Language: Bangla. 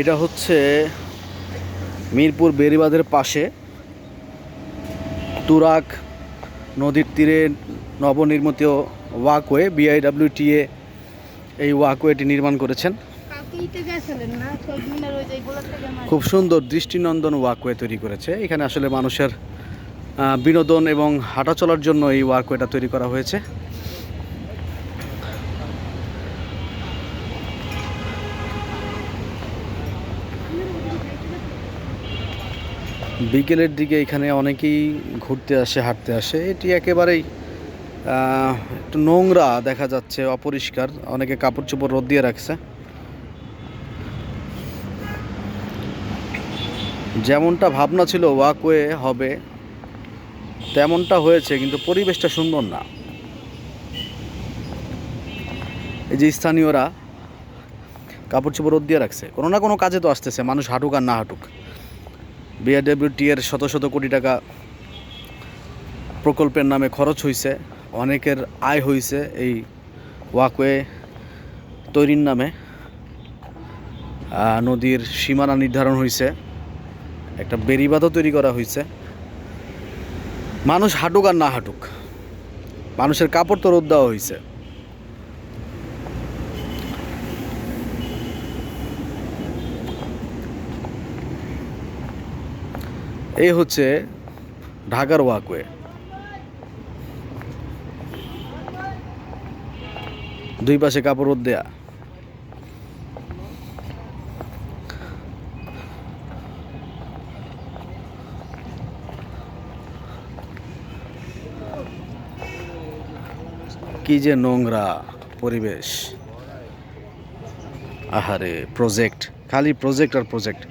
এটা হচ্ছে মিরপুর বেরিবাঁধের পাশে তুরাক নদীর তীরে নবনির্মিত ওয়াকওয়ে বিআইডব্লিউটিএ এই ওয়াকওয়েটি নির্মাণ করেছেন। খুব সুন্দর দৃষ্টিনন্দন ওয়াকওয়ে তৈরি করেছে। এখানে আসলে মানুষের বিনোদন এবং হাঁটা চলার জন্য এই ওয়াকওয়েটা তৈরি করা হয়েছে। বিকেলের দিকে এখানে অনেকেই ঘুরতে আসে, হাঁটতে আসে। এটি একেবারেই একটু নোংরা দেখা যাচ্ছে, অপরিষ্কার। অনেকে কাপড় চোপড় রোদ দিয়ে রাখছে। যেমনটা ভাবনা ছিল ওয়াকওয়ে হবে, তেমনটা হয়েছে, কিন্তু পরিবেশটা সুন্দর না। এই যে স্থানীয়রা কাপড় চোপড় রোদ দিয়ে রাখছে। কোনো না কোনো কাজে তো আসতেছে, মানুষ হাঁটুক আর না হাঁটুক। বিআরডব্লিউটি এর শত শত কোটি টাকা প্রকল্পের নামে খরচ হয়েছে অনেকের আয় হয়েছে এই ওয়াকওয়ে তৈরির নামে। নদীর সীমানা নির্ধারণ হয়েছে একটা বেরিবাঁধও তৈরি করা হয়েছে মানুষ হাঁটুক আর না হাঁটুক। মানুষের কাপড় তো রোদ দেওয়া হয়েছে এই হচ্ছে ঢাকার ওয়াকওয়ে। দুই পাশে কাপড় দেয়া। কি যে নোংরা পরিবেশ। আহারে প্রজেক্ট খালি প্রজেক্ট আর প্রজেক্ট